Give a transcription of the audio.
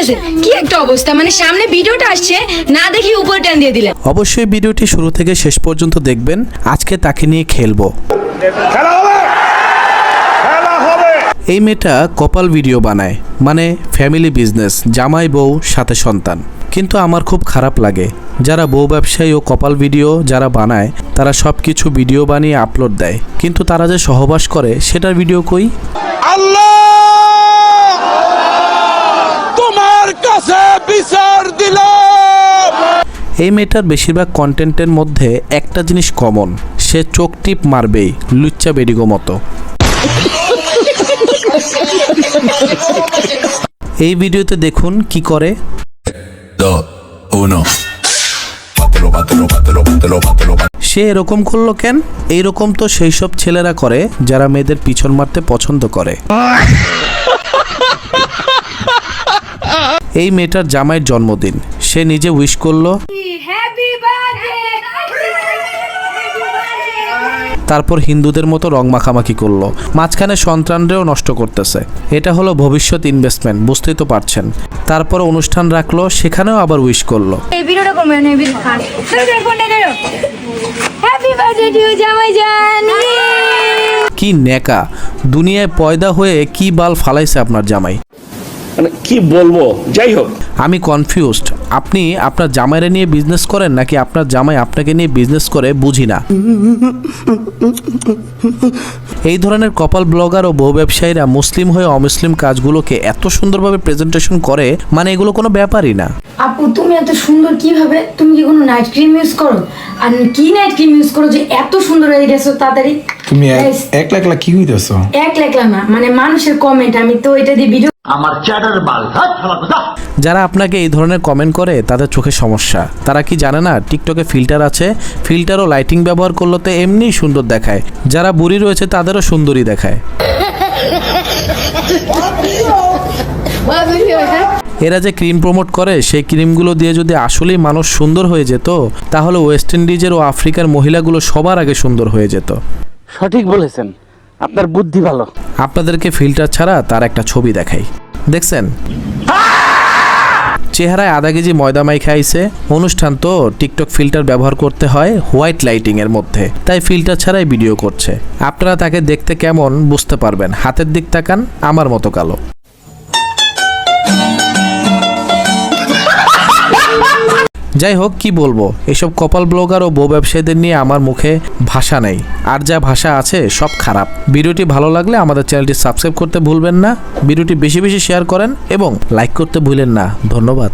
হইতেছে কি একটা অবস্থা? মানে সামনে ভিডিওটা আসছে না দেখি উপরে টান দিয়ে দিলেন। অবশ্যই ভিডিওটি শুরু থেকে শেষ পর্যন্ত দেখবেন। আজকে তাকে নিয়ে খেলব। খেলা হবে! এই মেয়েটা কপাল ভিডিও বানায় মানে ফ্যামিলি বিজনেস জামাই বউ সাথে সন্তান। কিন্তু আমার খুব খারাপ লাগে। যারা বউ ব্যবসায়ী ও কপাল ভিডিও যারা বানায় তারা সব কিছু ভিডিও বানিয়ে আপলোড দেয়। কিন্তু তারা যে সহবাস করে সেটার ভিডিও কই? আল্লাহ! এই মেয়েটার বেশিরভাগ কন্টেন্টের মধ্যে একটা জিনিস কমন সে চোখ টিপ মারবেই লুচ্চা বেডিগো মতো। এই ভিডিওতে দেখুন কি করে. সে এরকম করল কেন? এইরকম তো সেই সব ছেলেরা করে যারা মেয়েদের পিছন মারতে পছন্দ করে। এই মেয়েটার জামাইয়ের জন্মদিন। সে নিজে উইশ করল। তারপর হিন্দুদের মতো রং মাখামাখি করল। মাঝখানে সন্তানরাও নষ্ট করতেছে। এটা হলো ভবিষ্যৎ ইনভেস্টমেন্ট বুঝতেই তো পারছেন। তারপর অনুষ্ঠান রাখল সেখানেও আবার উইশ করল। কি নেকা দুনিয়ায় পয়দা হয়ে কি বাল ফালাইছে আপনার জামাই। মানে কি বলব? যাই হোক। আমি কনফিউজড আপনি আপনার জামাইরে নিয়ে বিজনেস করেন নাকি আপনার জামাই আপনাকে নিয়ে বিজনেস করে বুঝি না? এই ধরনের কপাল ব্লগার ও বহু ব্যবসায়ীরা মুসলিম হয়ে অমুসলিম কাজগুলোকে এত সুন্দরভাবে প্রেজেন্টেশন করে মানে এগুলো কোনো ব্যাপারই না। আপু তুমি এত সুন্দর কীভাবে? তুমি কি কোনো নাইট ক্রিম ইউজ করো? আর কি নাইট ক্রিম ইউজ করো যে এত সুন্দর হয়ে গেছো তাড়াতাড়ি? তুমি একলা একলা কি হইতেছো এক লেখলা না মানে মানুষের কমেন্ট আমি তো এটা দিয়ে ভিডিও যারা আপনাকে এই ধরনের কমেন্ট করে তাদের চোখে সমস্যা। তারা কি জানে না টিকটকে ফিল্টার আছে ফিল্টার ও লাইটিং ব্যবহার করলে তো এমনিই সুন্দর দেখায়। যারা বুড়ি রয়েছে তাদেরও সুন্দরী দেখায়। এরা যে ক্রিম প্রমোট করে সেই ক্রিমগুলো দিয়ে যদি আসলেই মানুষ সুন্দর হয়ে যেত তাহলে ওয়েস্ট ইন্ডিজের ও আফ্রিকার মহিলাগুলো সবার আগে সুন্দর হয়ে যেত। সঠিক বলেছেন। আপনার বুদ্ধি ভালো। আপনাদেরকে ফিল্টার ছাড়া তার একটা ছবি দেখাই। দেখছেন? চেহারায় আধা কেজি ময়দা মাই খাইছে। অনুষ্ঠান তো টিকটক ফিল্টার ব্যবহার করতে হয় হোয়াইট লাইটিং এর মধ্যে। তাই ফিল্টার ছাড়াই ভিডিও করছে। আপনারা তাকে দেখতে কেমন বুঝতে পারবেন। হাতের দিক তাকান, আমার মতো কালো। যাই হোক কি বলব? এসব কপাল ব্লগার ও বউ ব্যবসায়ীদের নিয়ে আমার মুখে ভাষা নেই। আর যা ভাষা আছে, সব খারাপ। ভিডিওটি ভালো লাগলে আমাদের চ্যানেলটি সাবস্ক্রাইব করতে ভুলবেন না। ভিডিওটি বেশি বেশি শেয়ার করেন এবং লাইক করতে ভুলেন না। ধন্যবাদ।